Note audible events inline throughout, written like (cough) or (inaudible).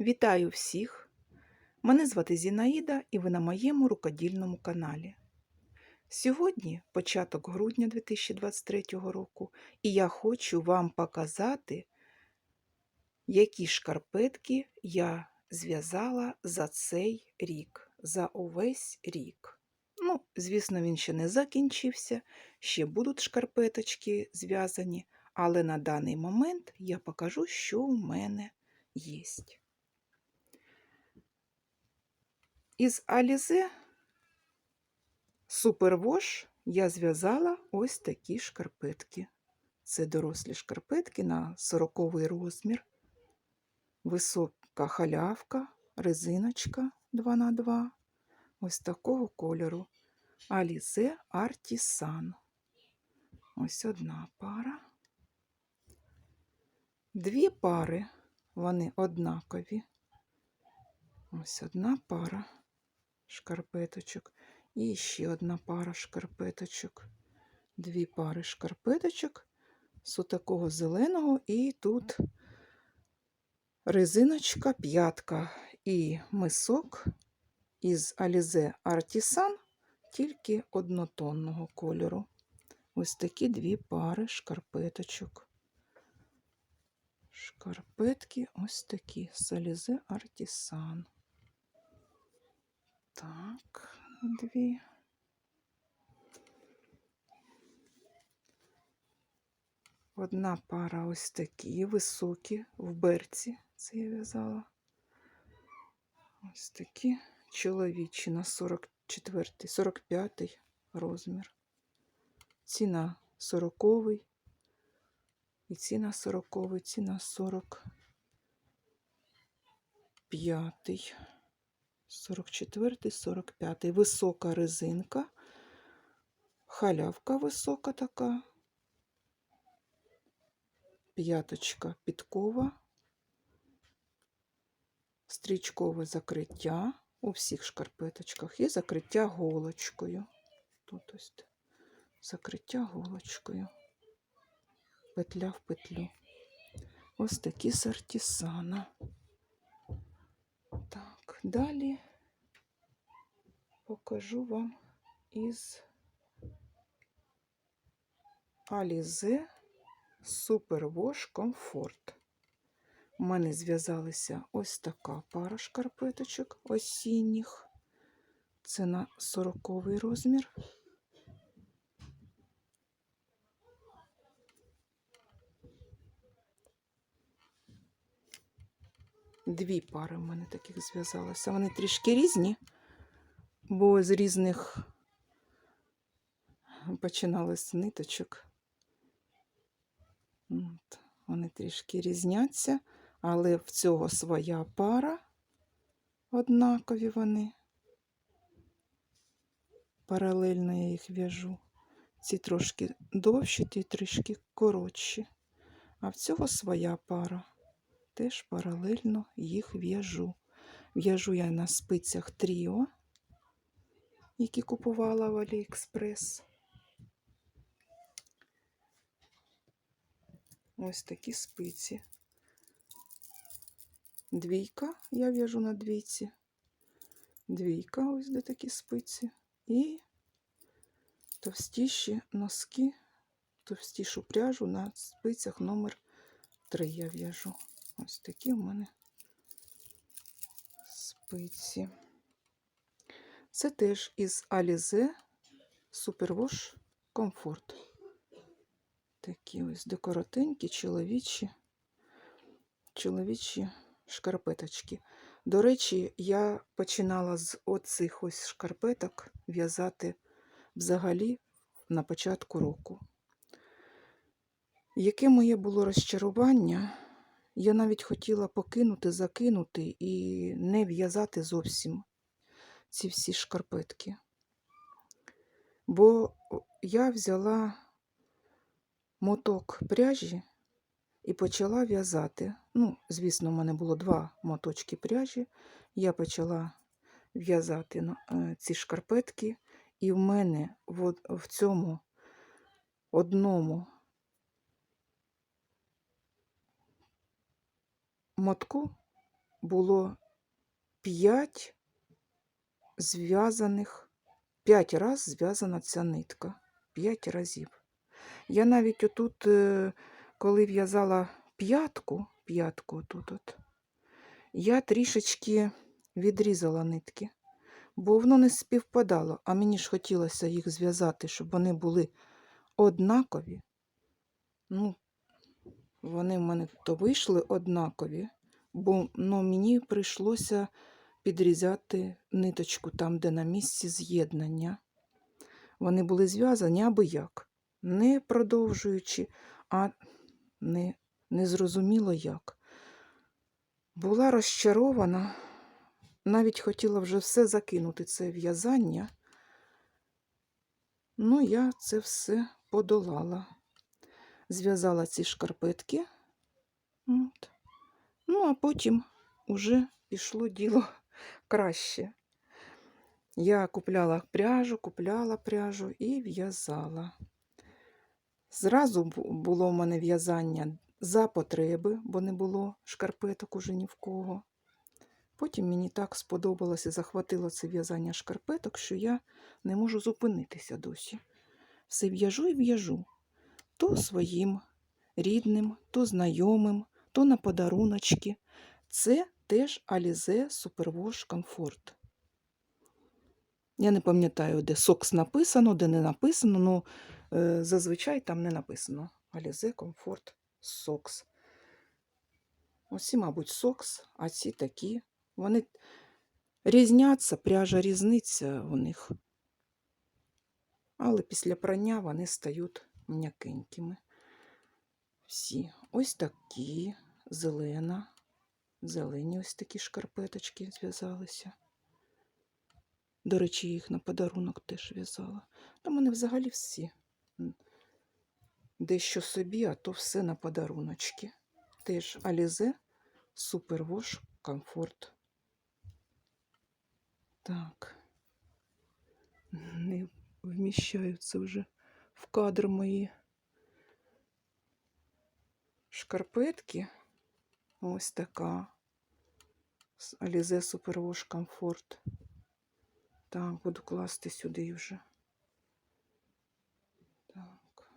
Вітаю всіх! Мене звати Зінаїда і ви на моєму рукодільному каналі. Сьогодні початок грудня 2023 року, і я хочу вам показати, які шкарпетки я зв'язала за цей рік, за увесь рік. Ну, звісно, він ще не закінчився, ще будуть шкарпеточки зв'язані, але на даний момент я покажу, що у мене є. Із Алізе Супервош я зв'язала ось такі шкарпетки. Це дорослі шкарпетки на 40 розмір, висока халявка, резиночка 2х2, ось такого кольору. Алізе Артісан. Ось одна пара. Дві пари, вони однакові. Ось одна пара шкарпеточок. І ще одна пара шкарпеточок. Дві пари шкарпеточок з такого зеленого, і тут резиночка п'ятка і мисок із Alize Artisan тільки однотонного кольору. Ось такі дві пари шкарпеточок. Шкарпетки ось такі з Alize Artisan. Так, дві. Одна пара ось такі високі в берці. Це я в'язала. Ось такі чоловічі на 44, 45 розмір. Ціна 40 і ціна 40, ціна 45. 44, 45. Висока резинка, халявка висока така, п'яточка підкова, стрічкове закриття. У всіх шкарпеточках є закриття голочкою. Тут ось закриття голочкою, петля в петлю. Ось такі сартісана. Далі покажу вам із Alize Superwash Comfort. У мене зв'язалася ось така пара шкарпеточок осінніх. Це на 40 розмір. Дві пари в мене таких зв'язалося. Вони трішки різні, бо з різних починали з ниточок. От. Вони трішки різняться, але в цього своя пара, однакові вони. Паралельно я їх в'яжу. Ці трошки довші, ті трішки коротші. А в цього своя пара теж паралельно їх в'яжу. В'яжу я на спицях Тріо, які купувала в Аліекспрес. Ось такі спиці. Двійка, я в'яжу на двійці. Двійка, ось де такі спиці. І товстіші носки, товстішу пряжу на спицях номер 3 я в'яжу. Ось такі в мене спиці. Це теж із Alize Superwash Comfort. Такі ось декоратенькі, чоловічі, чоловічі шкарпеточки. До речі, я починала з оцих ось шкарпеток в'язати взагалі на початку року. Яке моє було розчарування? Я навіть хотіла покинути, закинути і не в'язати зовсім ці всі шкарпетки. Бо я взяла моток пряжі і почала в'язати. Ну, звісно, в мене було два моточки пряжі. Я почала в'язати е, ці шкарпетки, і в мене в цьому одному мотку було 5 зв'язаних, 5 раз зв'язана ця нитка. 5 разів. Я навіть отут, е, коли в'язала п'ятку, п'ятку отут от, я трішечки відрізала нитки, бо воно не співпадало, а мені ж хотілося їх зв'язати, щоб вони були однакові. Ну, вони в мене то вийшли однакові, бо ну, мені прийшлося підрізати ниточку там, де на місці з'єднання. Вони були зв'язані аби як, не продовжуючи, а не, не зрозуміло як. Була розчарована, навіть хотіла вже все закинути, це в'язання. Ну, я це все подолала. Зв'язала ці шкарпетки. От. Ну, а потім уже пішло діло (laughs) краще. Я купляла пряжу, купляла пряжу і в'язала. Зразу було в мене в'язання за потреби, бо не було шкарпеток уже ні в кого. Потім мені так сподобалося і захватило це в'язання шкарпеток, що я не можу зупинитися досі. Все в'яжу і в'яжу. То своїм рідним, то знайомим, то на подаруночки. Це теж Alize Superwash Comfort. Я не пам'ятаю, де сокс написано, де не написано. Ну, е, зазвичай там не написано. Alize Comfort Socks. Оці, мабуть, сокс, а ці такі. Вони різняться, пряжа різниця у них. Але після прання вони стають м'якенькими. Всі. Ось такі, зелена. Зелені ось такі шкарпеточки зв'язалися. До речі, їх на подарунок теж в'язала. Там вони взагалі всі. Дещо собі, а то все на подаруночки. Теж Alize Superwash Comfort. Так. Не вміщаються вже в кадр мої шкарпетки. Ось така. З Alize Superwash Comfort. Так, буду класти сюди вже. Так.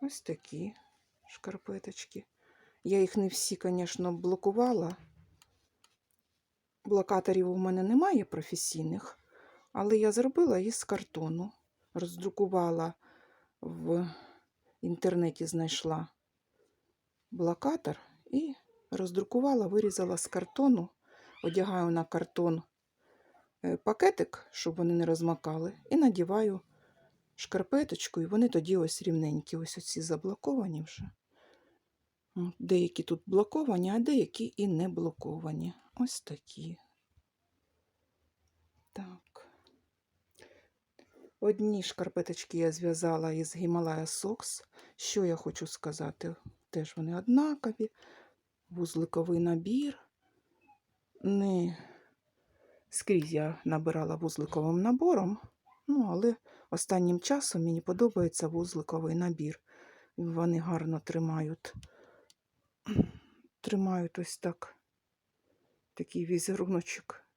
Ось такі шкарпеточки. Я їх не всі, звісно, блокувала. Блокаторів у мене немає професійних, але я зробила із картону. Роздрукувала в інтернеті, знайшла блокатор і роздрукувала, вирізала з картону, одягаю на картон е, пакетик, щоб вони не розмакали, і надіваю шкарпеточку, і вони тоді ось рівненькі. Ось оці заблоковані вже. Деякі тут блоковані, а деякі і не блоковані. Ось такі. Так. Одні шкарпеточки я зв'язала із Himalaya Socks. Що я хочу сказати? Теж вони однакові. Вузликовий набір. Не скрізь я набирала вузликовим набором. Ну, але останнім часом мені подобається вузликовий набір. Вони гарно тримають. Тримають ось так такий візеруночок.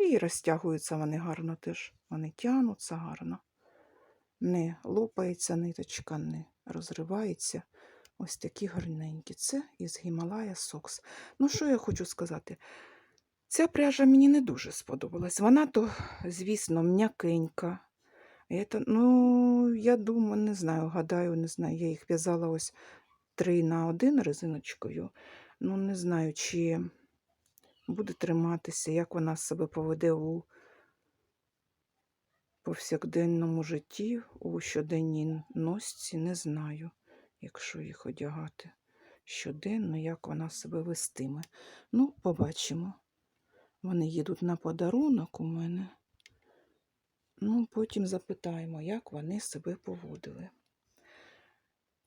І розтягуються вони гарно теж. Вони тягнуться гарно. Не лопається ниточка, не розривається. Ось такі гарненькі. Це із Himalaya Socks. Ну, що я хочу сказати? Ця пряжа мені не дуже сподобалась. Вона то, звісно, м'якенька. Ну, я думаю, не знаю, гадаю, не знаю. Я їх в'язала ось 3 на 1 резиночкою. Ну, не знаю, чи буде триматися, як вона себе поведе у повсякденному житті, у щоденній носці, не знаю, якщо їх одягати щоденно, як вона себе вестиме. Ну, побачимо. Вони їдуть на подарунок у мене. Ну, потім запитаємо, як вони себе поводили.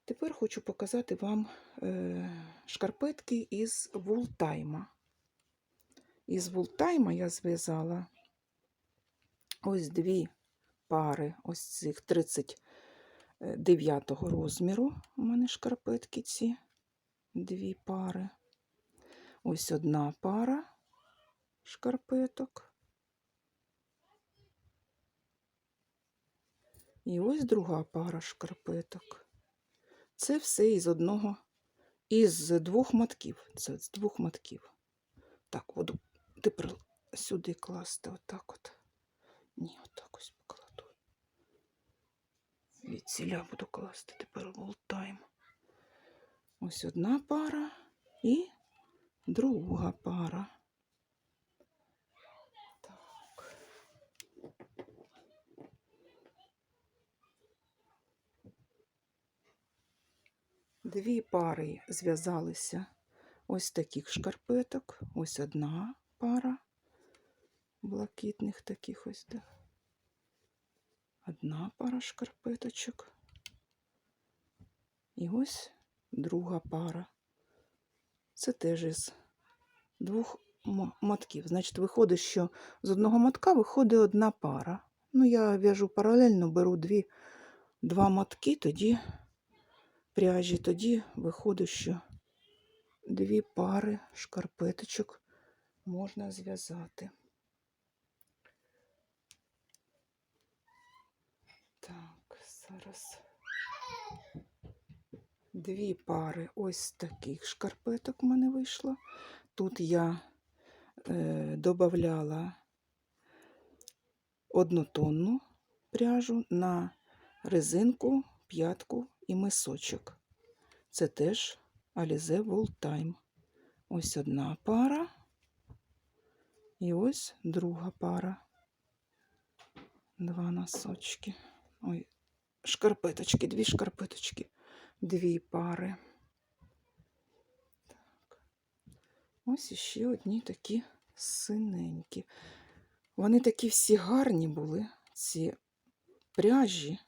Тепер хочу показати вам е, шкарпетки із вултайма. Із вултайма я зв'язала ось дві пари, ось цих 39 розміру. У мене шкарпетки ці дві пари. Ось одна пара шкарпеток. І ось друга пара шкарпеток. Це все із одного, із двох мотків. Це з двох мотків. Так, буду тепер сюди класти отак от. Ні, отак ось покладу. Від ціля буду класти, тепер болтаємо. Ось одна пара і друга пара. Так. Дві пари зв'язалися ось таких шкарпеток. Ось одна пара блакитних таких ось. Да. Одна пара шкарпеточок. І ось друга пара. Це теж із двох мотків. Значить, виходить, що з одного мотка виходить одна пара. Ну, я в'яжу паралельно, беру дві, два мотки, тоді пряжі, тоді виходить, що дві пари шкарпеточок можна зв'язати. Так, зараз дві пари ось таких шкарпеток в мене вийшло. Тут я е, додавала однотонну пряжу на резинку, п'ятку і мисочок. Це теж Alize Wool Time. Ось одна пара. І ось друга пара. Два носочки. Ой, шкарпеточки, дві шкарпеточки, дві пари. Так. Ось іще одні такі синенькі. Вони такі всі гарні були, ці пряжі,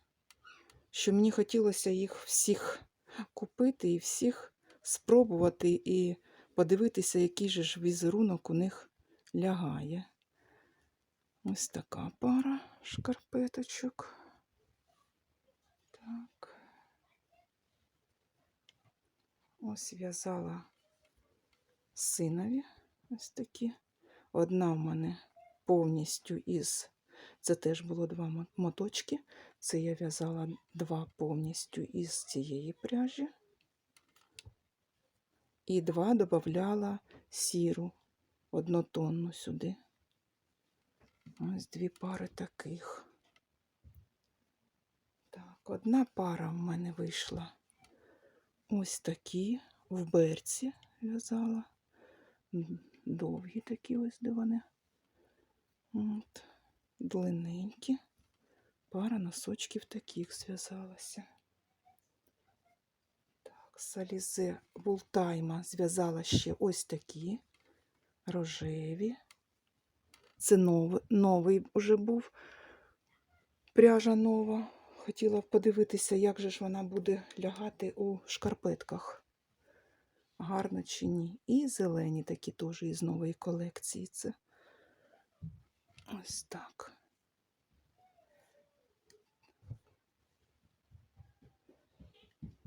що мені хотілося їх всіх купити і всіх спробувати і подивитися, який же ж візерунок у них лягає. Ось така пара шкарпеточок. Так. Ось в'язала синові ось такі. Одна в мене повністю із, це теж було два моточки. Це я в'язала два повністю із цієї пряжі. І два додавала сіру однотонну сюди. Ось дві пари таких. Так, одна пара в мене вийшла. Ось такі в берці в'язала. Довгі такі ось де вони. От. Длинненькі. Пара носочків таких зв'язалася. Так, Alize Вултайма зв'язала ще ось такі рожеві. Це новий, новий вже був пряжа нова. Хотіла подивитися, як же ж вона буде лягати у шкарпетках. Гарно чи ні. І зелені такі теж із нової колекції. Це ось так.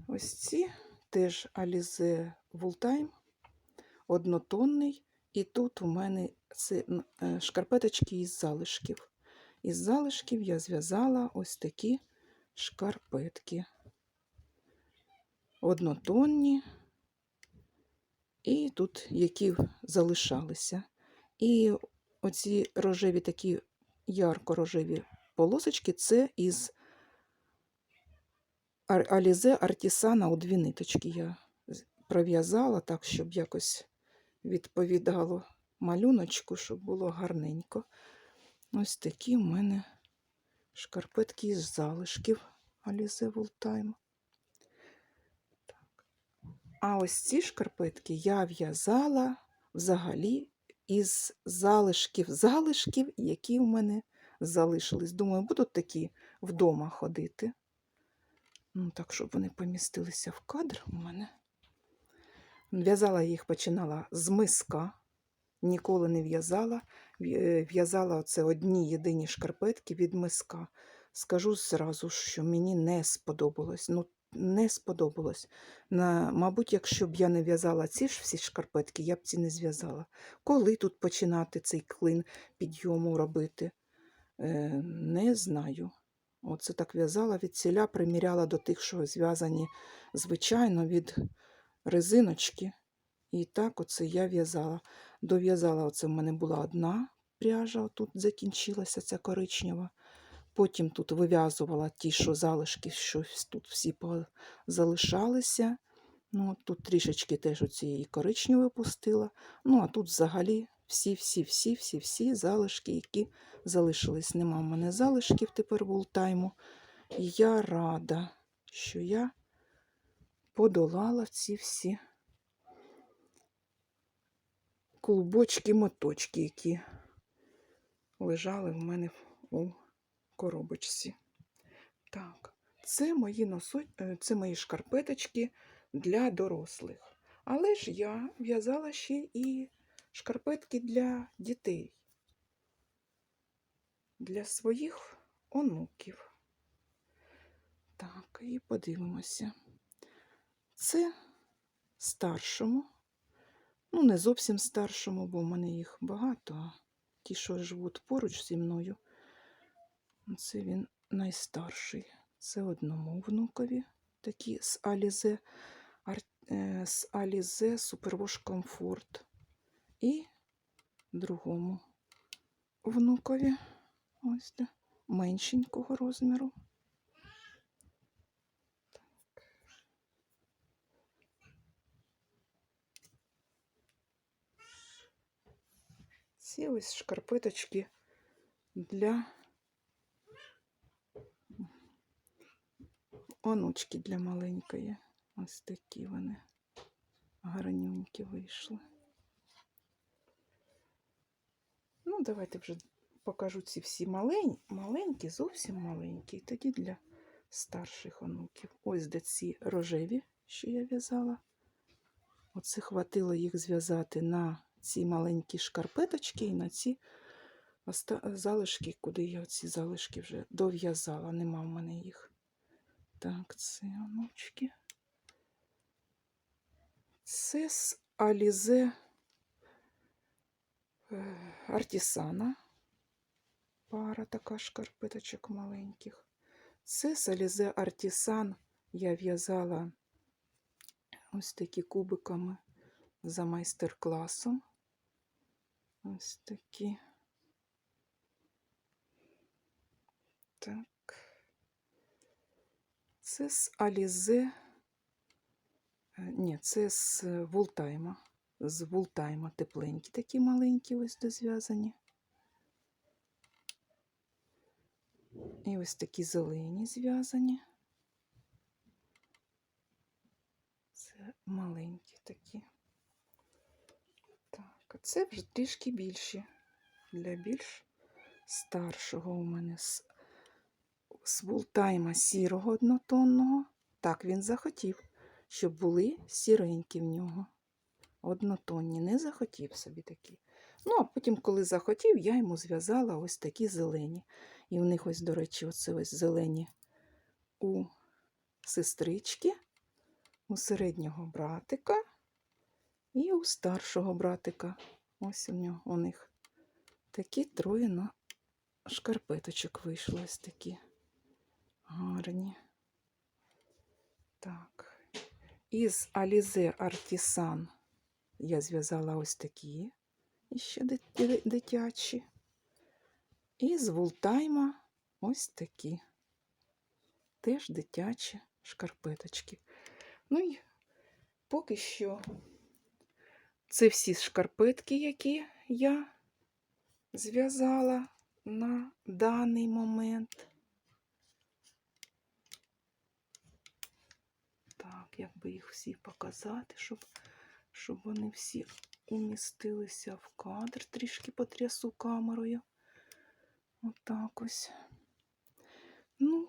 Ось ці теж Alize Wooltime, однотонний. І тут у мене це шкарпеточки із залишків. Із залишків я зв'язала ось такі шкарпетки. Однотонні. І тут які залишалися. І оці рожеві такі ярко-рожеві полосочки це із Alize Артісана у дві ниточки я пров'язала так, щоб якось відповідало малюночку, щоб було гарненько. Ось такі в мене шкарпетки із залишків Alize. Так. А ось ці шкарпетки я в'язала взагалі із залишків залишків, які в мене залишились. Думаю, будуть такі вдома ходити. Ну, так, щоб вони помістилися в кадр у мене. В'язала їх починала з миска, ніколи не в'язала. В'я- е, В'язала оце одні єдині шкарпетки від миска. Скажу зразу, що мені не сподобалось. Ну, не сподобалось. На, мабуть, якщо б я не в'язала ці ж всі шкарпетки, я б ці не зв'язала. Коли тут починати цей клин підйому робити? Е, не знаю. Оце так в'язала від ціля, приміряла до тих, що зв'язані звичайно від резиночки. І так оце я в'язала. Дов'язала, оце в мене була одна пряжа, тут закінчилася ця коричнева. Потім тут вив'язувала ті, що залишки, що тут всі залишалися. Ну, тут трішечки теж оцієї коричневої пустила. Ну, а тут взагалі всі-всі-всі-всі-всі залишки, які залишились. Нема в мене залишків тепер вултайму. І я рада, що я подолала ці всі клубочки, моточки, які лежали в мене у коробочці. Так, це мої носо... е, це мої шкарпеточки для дорослих. Але ж я в'язала ще і шкарпетки для дітей, для своїх онуків. Так, і подивимося. Це старшому. Ну, не зовсім старшому, бо в мене їх багато, а ті, що живуть поруч зі мною, це він найстарший. Це одному внукові, такі з Алізе, е, з Алізе Супервош Комфорт. І другому внукові, ось де, меншенького розміру. Ці ось шкарпеточки для онучки для маленької. Ось такі вони гарнюнькі вийшли. Ну, давайте вже покажу ці всі малень... маленькі, зовсім маленькі, і тоді для старших онуків. Ось де ці рожеві, що я в'язала. Оце хватило їх зв'язати на ці маленькі шкарпеточки і на ці залишки, куди я ці залишки вже дов'язала. Нема в мене їх. Так, це онучки. Це з Алізе Артісана. Пара така шкарпеточок маленьких. Це з Алізе Артісан я в'язала ось такі кубиками за майстер-класом. Ось такі. Так. Це з Алізе. Е, Ні, це з Вултайма. З Вултайма тепленькі, такі маленькі, ось дозв'язані. І ось такі зелені зв'язані. Це маленькі такі. Це вже трішки більші. Для більш старшого у мене з, з вултайма сірого однотонного. Так, він захотів, щоб були сіренькі в нього. Однотонні, не захотів собі такі. Ну, а потім, коли захотів, я йому зв'язала ось такі зелені. І в них ось, до речі, оце ось зелені у сестрички, у середнього братика і у старшого братика. Ось у нього у них такі троє на шкарпеточок вийшли ось такі гарні. Так. Із Алізе Артісан я зв'язала ось такі ще дитячі. І з Вултайма ось такі. Теж дитячі шкарпеточки. Ну і поки що це всі шкарпетки, які я зв'язала на даний момент. Так, як би їх всі показати, щоб, щоб вони всі умістилися в кадр, трішки потрясу камерою. Отак ось. Ну,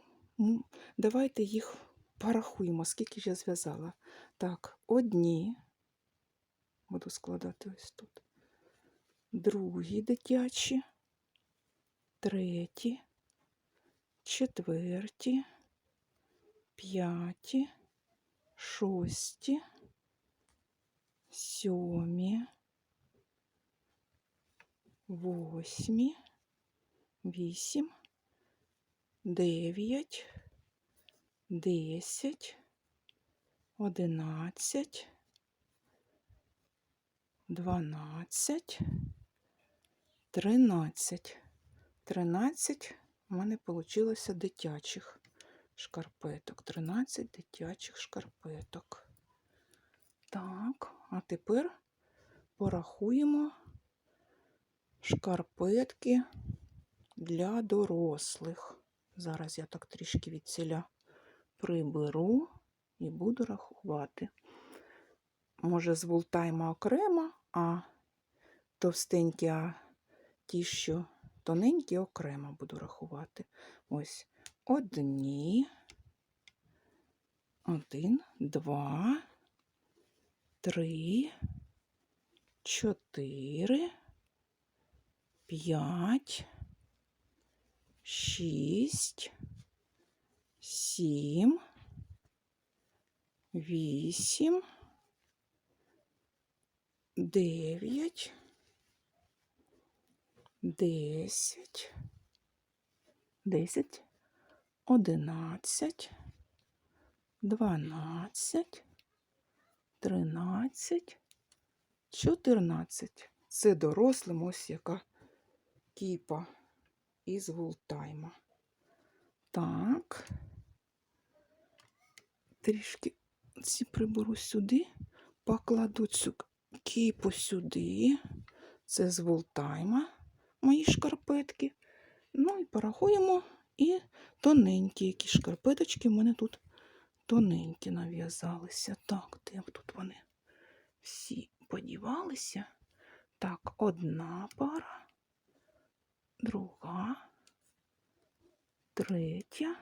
давайте їх порахуємо, скільки я зв'язала. Так, одні. Буду складати ось тут. Другі дитячі, треті, четверті, п'яті, шості, сьомі, восьмі, вісім, дев'ять, десять, одинадцять, дванадцять, тринадцять. Тринадцять у мене вийшло дитячих шкарпеток. 13 дитячих шкарпеток. Так, а тепер порахуємо шкарпетки для дорослих. Зараз я так трішки від ціля приберу і буду рахувати. Може, з вултайма окремо, а товстенькі, а ті, що тоненькі, окремо буду рахувати. Ось одні, один, два, три, чотири, п'ять, шість, сім, вісім, дев'ять, десять, десять, одинадцять, дванадцять, тринадцять, чотирнадцять. Це дорослим ось яка кіпа із вултайма. Так. Трішки ці приберу сюди, покладу цю кіпу сюди. Це з вултайма мої шкарпетки. Ну і порахуємо і тоненькі, які шкарпеточки в мене тут тоненькі нав'язалися. Так, де тут вони всі подівалися? Так, одна пара, друга, третя,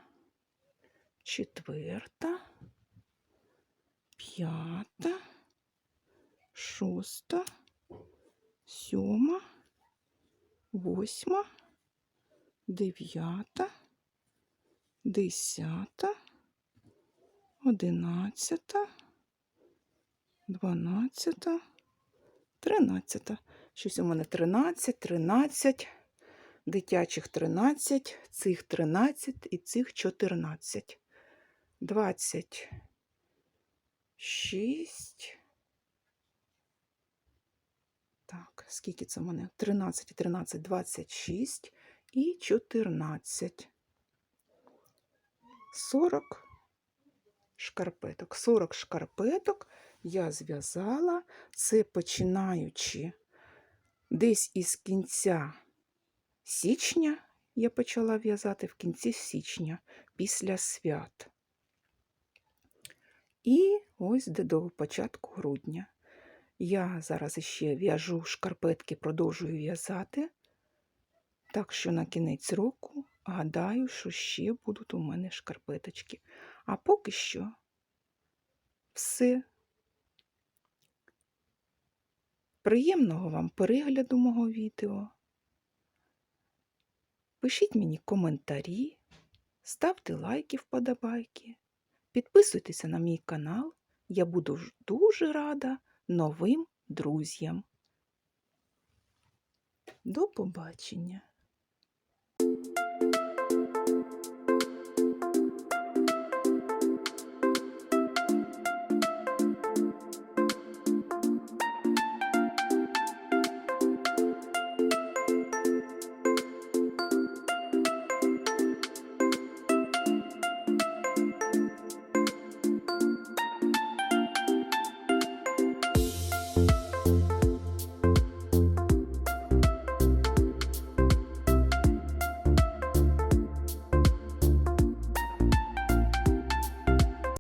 четверта, п'ята, шоста, сьома, восьма, дев'ята, десята, одинадцята, дванадцята, тринадцята. Щось у мене 13, 13, дитячих 13, цих 13 і цих 14. 26, скільки це в мене? 13, 13, 26 і 14. 40 шкарпеток. 40 шкарпеток я зв'язала, це починаючи десь із кінця січня, я почала в'язати в кінці січня після свят. І ось до початку грудня. Я зараз ще в'яжу шкарпетки, продовжую в'язати. Так що на кінець року гадаю, що ще будуть у мене шкарпеточки. А поки що все. Приємного вам перегляду мого відео. Пишіть мені коментарі, ставте лайки, вподобайки, підписуйтеся на мій канал. Я буду дуже рада новим друзям. До побачення!